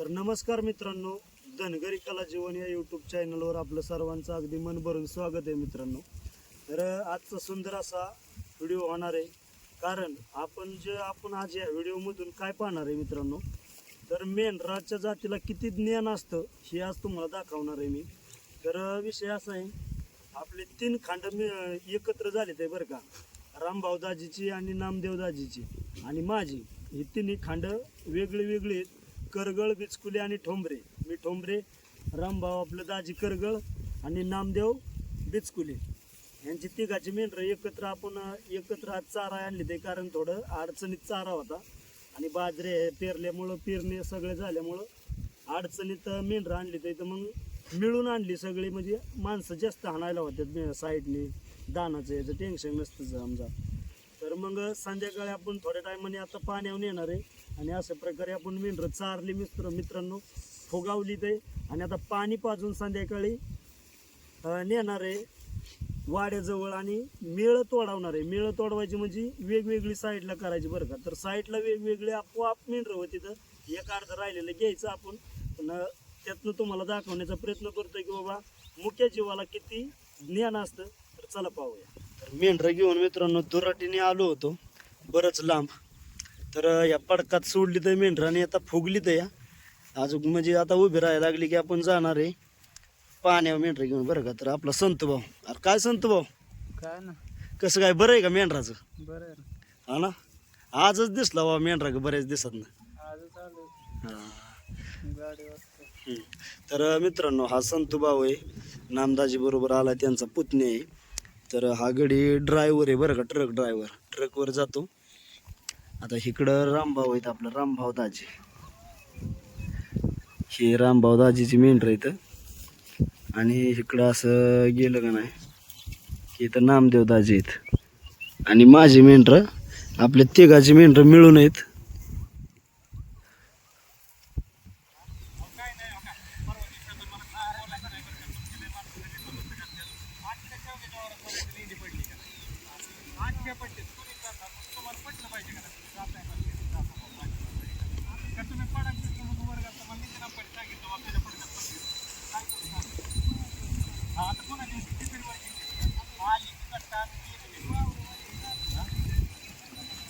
तर नमस्कार मित्रांनो धनगरी कला जीवन या यूट्यूब चॅनलवर आपलं सर्वांचं अगदी मन भरून स्वागत आहे मित्रांनो. तर आजचा सुंदर असा व्हिडिओ होणार आहे. कारण आपण जे आपण आज या व्हिडिओमधून काय पाहणार आहे मित्रांनो तर मेंढराच्या जातीला किती ज्ञान असतं हे आज तुम्हाला दाखवणार आहे मी. तर विषय असा आहे आपले तीन खांड एकत्र झाले ते बरं का. रामभाऊ दाजीची आणि नामदेव दाजीची आणि माझी ही तिन्ही खांड वेगळी वेगळी आहेत. करगळ बिचकुले आणि ठोंबरे. मी ठोंबरे रामभाऊ आपलं दाजी करगळ आणि नामदेव बिचकुले. यांची तिघाची मेंढरं एकत्र आपण एकत्र आज चारा आणली ते कारण थोडं अडचणीत चारा होता. आणि बाजरे पेरल्यामुळं पेरणे सगळे झाल्यामुळं अडचणीत मेंढरं आणली ते. तर मग मिळून आणली सगळी म्हणजे माणसं जास्त हाणायला होत्यात साईडने दानाचं याचं टेन्शन नसतं समजा तर मग संध्याकाळी आपण थोड्या टायमाने आता पाण्यावर येणार आहे. आणि अशा प्रकारे आपण मेंढरं चारली मित्र मित्रांनो फुगावली ते. आणि आता पाणी पाजून संध्याकाळी नेणार आहे वाड्याजवळ आणि मेळ तोडवणार आहे. मेळ तोडवायची म्हणजे वेगवेगळी साईडला करायची बरं का. तर साईडला वेगवेगळे आपोआप मेंढरं होती तर एक अर्ध राहिलेलं घ्यायचं आपण. पण त्यातनं तुम्हाला दाखवण्याचा प्रयत्न करतोय की बाबा मुख्या जीवाला किती ज्ञान असतं तर चला पाहूया. तर मेंढरं घेऊन मित्रांनो दुराटीने आलो होतो. बरंच लांब. तर या पडकात सोडली तर मेंढराने आता फुगली तर या. अजून म्हणजे आता उभी राहायला लागली की आपण जाणार आहे. पाण्यावर मेंढरं घेऊन बरं का. तर आपला संत भाऊ. अरे काय संत भाऊ? काय ना. कसं काय बरं आहे का मेंढराचं? बरं आहे ना. हा ना? आजच दिसला बाबा मेंढरा बऱ्याच दिसत ना? आजच आलो हा. गाडी वाजता. हम्म. तर मित्रांनो हा संतू भाऊ आहे. नामदाजी बरोबर आला त्यांचा पुतणे आहे. तर हा गडी ड्रायव्हर आहे बरं का ट्रक ड्रायव्हर ट्रकवर जातो. आता इकडं रामभाऊ आहेत आपलं रामभाऊ दाजी. हे रामभाऊ दाजीची मेंढर इथं आणि इकडं असं गेलं का नाही की इथं नामदेव दाजी आहेत. आणि माझी मेंढरं आपल्या तिघाची मेंढरं मिळून आहेत.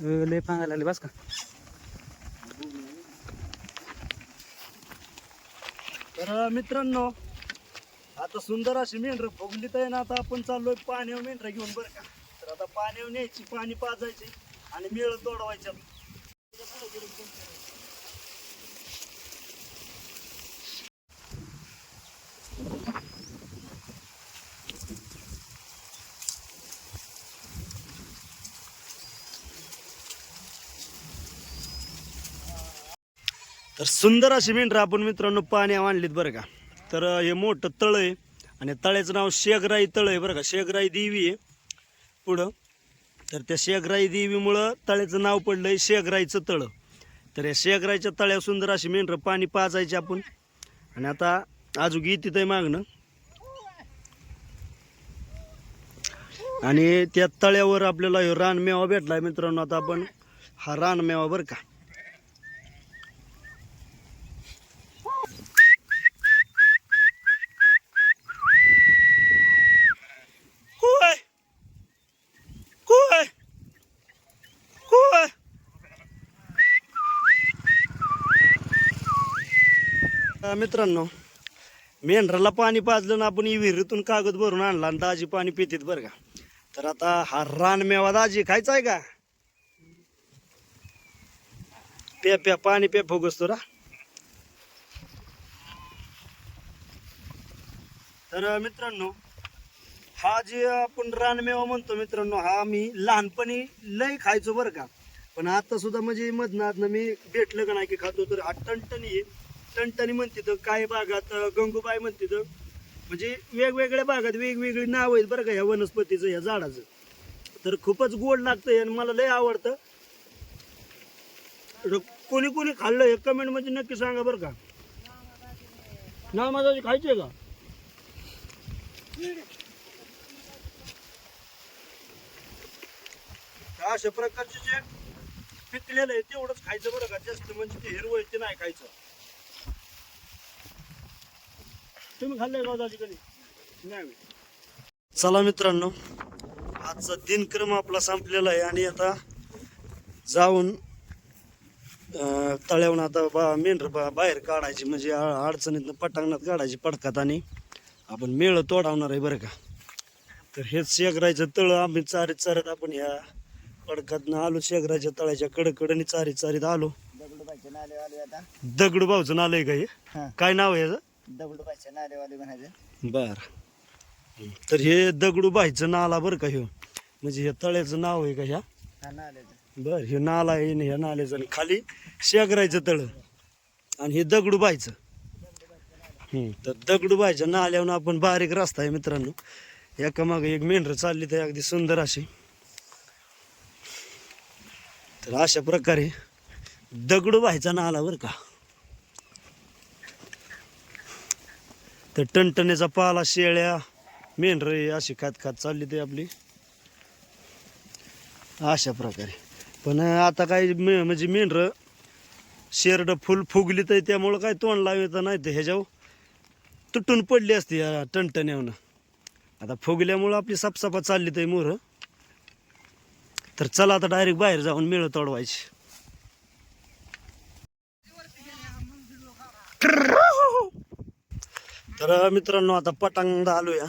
लय पांगायला लागले बस का? तर मित्रांनो आता सुंदर अशी मेंढर फुगली तर ना आता आपण चाललोय पाण्यावर मेंढर घेऊन बरं का. तर आता पाण्यावर न्यायची पाणी पाजायची आणि मेळ तोडवायच्या तर सुंदर अशी मेंढरं आपण मित्रांनो पाण्यावर आणलीत बरं का. तर हे मोठं तळ आहे आणि तळ्याचं नाव शेगराई तळ आहे बरं का. शेगराई देवी आहे पुढं. तर त्या शेगराई देवीमुळं तळ्याचं नाव पडलं आहे शेगराईचं तळं. तर या शेगराईच्या तळ्यावर सुंदर अशी मेंढरं पाणी पाजायची आपण. आणि आता अजून गीत आहे मागणं. आणि त्या तळ्यावर आपल्याला रानमेवा भेटला आहे मित्रांनो. आता आपण हा रानमेवा बरं का. मित्रांनो मेंढराला पाणी पाजलं ना आपण विहिरीतून कागद भरून आणला आणि दाजी पाणी पितीत बरं का. तर आता हा रानमेवा दाजी खायचा आहे का? प्या प्या पाणी प्या फोगस तुरा तर मित्रांनो हा जे आपण रानमेवा म्हणतो मित्रांनो हा मी लहानपणी लय खायचो बरं का. पण आता सुद्धा म्हणजे मधनं मी भेटलं का नाही की खातो तर हा टणटणी आहे. टणटणी म्हणते तर काही भागात गंगूबाई म्हणते तर म्हणजे वेगवेगळ्या भागात वेगवेगळी नाव आहेत बरं का ह्या वनस्पतीचं ह्या झाडाचं. तर खूपच गोड लागतं आणि मला लय आवडतं. कोणी कोणी खाल्लं हे कमेंट म्हणजे नक्की सांगा बरं का. ना माझा खायचे का? अशा प्रकारचे जे पिकलेलं आहे तेवढंच खायचं बरं का. जास्त म्हणजे ते हिरवं आहे ते नाही खायचं. तुम्ही खाल्लंय का दादी कधी? नाही. चला मित्रांनो आजचा दिनक्रम आपला संपलेला आहे आणि आता जाऊन तळ्यावून आता बा मेंढर बा बाहेर काढायची म्हणजे अडचणीतनं पटांगणात काढायची पडकात आणि आपण मेळ तोडावणार आहे बरं का. तर हेच शेगरायचं तळ आम्ही चारीत चारीत आपण ह्या पडकातनं आलो शेगराच्या तळ्याच्या कडकडनी चारीत चारीत आलो. दगडूबाईचे नालेवाले आता. दगड भाऊचं नाव आहे का हे? हा. काय नाव आहे याचं? दगडूबाईचे नालेवाले म्हणायचे. बर. तर हे दगडूबाईचं नाला बरं का ह्यो? म्हणजे हे तळ्याचं नाव आहे का ह्या? हा नाल्याचं. बर हे नाला आहे ह्या नाल्याचं आणि खाली शेगरायचं तळ आणि हे दगडूबाईचं हम्म, तर दगडूबाईच्या नाल्यावर आपण बारीक रस्ता आहे मित्रांनो. एका मागे एक मेंढर चालली तर अगदी सुंदर अशी. तर अशा प्रकारे दगडूबाईचा नाला बरं का? तर टणटण्याचा पाला शेळ्या मेंढर अशी खात खात चालली ते आपली. अशा प्रकारे. पण आता काय मे म्हणजे मेंढर शेरड फुल फुगली तर त्यामुळं काय तोंड लावायचं नाही तर ह्याच्यावर. तुटून पडली असती या टणटण्यावनं. आता फुगल्यामुळं आपली सापसापा चालली तर मोर. तर चला आता डायरेक्ट बाहेर जाऊन मेळ तोडवायची. तर मित्रांनो आता पटांगणा आलो या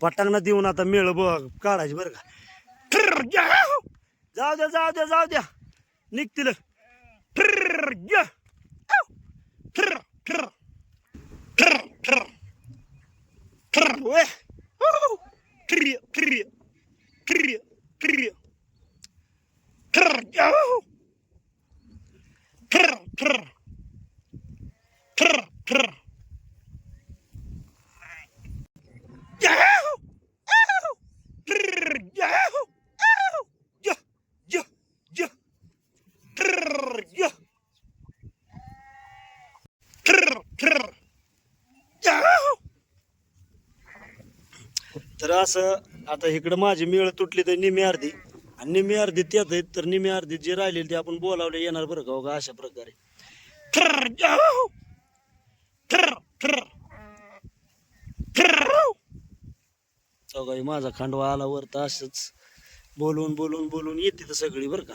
पटांगणात येऊन आता मेळ ब काढायची बरं का. ट्रर, जाऊ जाऊ द्या जाऊ द्या जाऊ द्या. निघतील ट्रर, असं आता इकडं माझी मेळ तुटली तर निम्मी अर्धी आणि निम्मी अर्धी त्यात आहेत तर निम्मी अर्धी जे राहिलेली ते आपण बोलावले येणार बरं का हो का अशा प्रकारे ट्रर, जाऊ. ट्रर, ट्रर. ट्रर. चौघाई माझा खांडवा आला वर तर असंच बोलून बोलून बोलून येते तर सगळी बरं का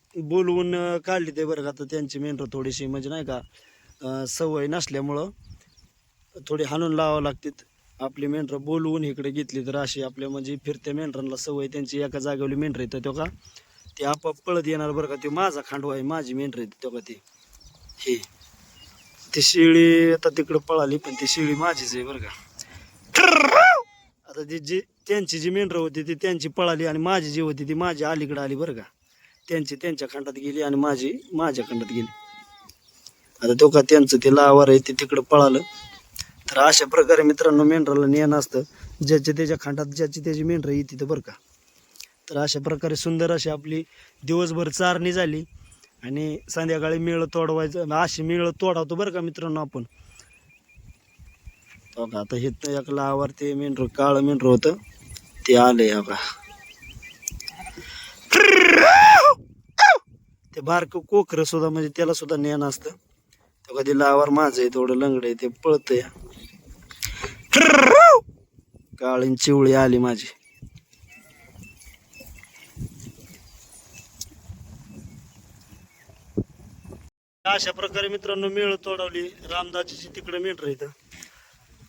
बोलवून काढली ते बरं का. तर त्यांची मेंढर थोडीशी म्हणजे नाही का सवय नसल्यामुळं थोडी हाणून लावावं लागतात आपली मेंढरं बोलवून इकडे घेतली तर अशी आपल्या म्हणजे फिरत्या मेंढरांना सवय त्यांची एका जागेवली मेंढर येतं तो का? ते आपोआप पळत येणार बरं का. ते माझा खांडवा आहे माझी मेंढर येते तो का ते? हे. ती शिळी आता तिकडं पळाली पण ती शिळी माझीच आहे बरं का. आता ती जी त्यांची जी मेंढरं होती ती त्यांची पळाली आणि माझी जी होती ती माझी अलीकडं आली बरं का. त्यांची त्यांच्या खंडात गेली आणि माझी माझ्या खंडात गेली. आता तो का त्यांचं ते लावार आहे ते तिकडं पळालं. तर अशा प्रकारे मित्रांनो मेंढराला नेण असतं. ज्याच्या त्याच्या खंडात ज्याची त्याची मेंढरं येते तर बरं का. तर अशा प्रकारे सुंदर अशी आपली दिवसभर चारणी झाली. आणि संध्याकाळी मेळ तोडवायचं अशी मेळ तोडावतो बरं का मित्रांनो आपण. आता हे तर एक लावार ते मेंढर काळं मेंढर होतं ते आलं आहे का. ते बारकं कोकर सुद्धा म्हणजे त्याला सुद्धा ज्ञान असतं. कधी लावार माझं आहे थोडं लंगड आहे ते पळतंय. काळीन चिवळी आली माझी. अशा प्रकारे मित्रांनो मेळ तोडवली. रामदासीची तिकडे मेंढर इथं.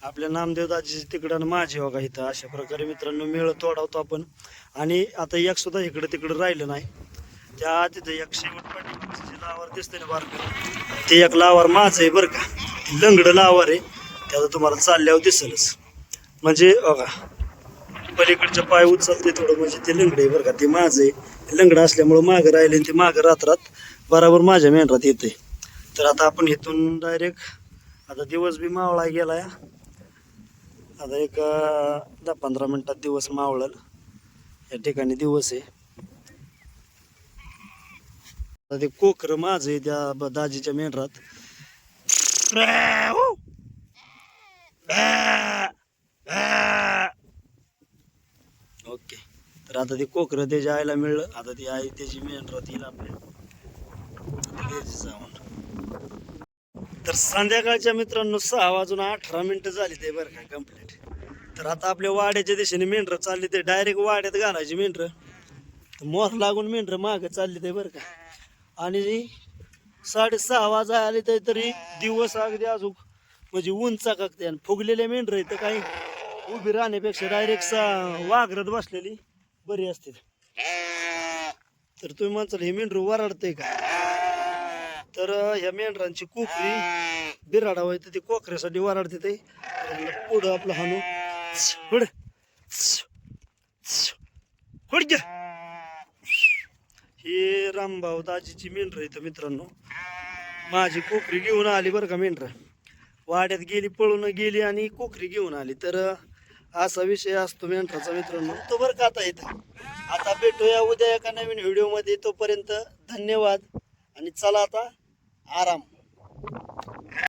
आपल्या नामदेव दाजीची तिकडं आणि माझी बघा इथं अशा प्रकारे मित्रांनो मेळ तोडावतो आपण. आणि आता एक सुद्धा इकडं तिकडं राहिलं नाही. त्या तिथं एक शेवट पाठीमागचं लावार दिसतंय ना बारक. ते एक लावार माझं आहे बरं का. लंगडं लावार आहे. त्याचं तुम्हाला चालल्यावर दिसलच. म्हणजे बघा पलीकडच्या पाय उचलते थोडं म्हणजे ते लंगड आहे बरं का. ते माझं आहे. लंगड लंगडं असल्यामुळं मागं राहिले आणि ते मागं राहत बरोबर बराबर माझ्या मेंढरात येते तर आता आपण इथून डायरेक्ट आता दिवस बी मावळा गेलाय. आता एक दहा पंधरा मिनिटात दिवस मावळल. या ठिकाणी दिवस आहे. आता ते कोकर माझं आहे त्या दाजीच्या मेंढरात. हो! ओके. तर आता ते कोकरं त्याच्या आईला मिळलं. आता ती आई त्याची मेंढरात येईल आपल्या जाऊन तर संध्याकाळच्या मित्रांनो सहा वाजून अठरा मिनिटं झाली ते बरं का कंप्लीट तर आता आपल्या वाड्याच्या दिशेने मेंढरं चालली ते डायरेक्ट वाड्यात घालायची मेंढरं. तर मोर लागून मेंढरं मागं चालली ते बरं का. आणि साडेसहा वाजा आले तर तरी दिवस अगदी अजून म्हणजे ऊन चाकते आणि फुगलेले मेंढरं इथं काही उभी राहण्यापेक्षा डायरेक्ट सा वाघरत बसलेली बरी असते तर तुम्ही म्हणचाल हे मेंढर वराडतंय का? तर ह्या मेंढरांची कोकरी बिराडा व्हायचं ते कोकऱ्यासाठी वराडते ते. पुढं आपलं हानू पुढ पुढ घ्या ही रामभाऊ दाजीची मेंढर इथं मित्रांनो. माझी कोकरी घेऊन आली बरं का मेंढर. वाड्यात गेली पळून गेली आणि कोकरी घेऊन आली. तर असा विषय असतो मेंढराचा मित्रांनो. तो बरं का आता इथं? आता भेटूया उद्या एका नवीन व्हिडिओमध्ये. तोपर्यंत धन्यवाद. आणि चला आता عرم.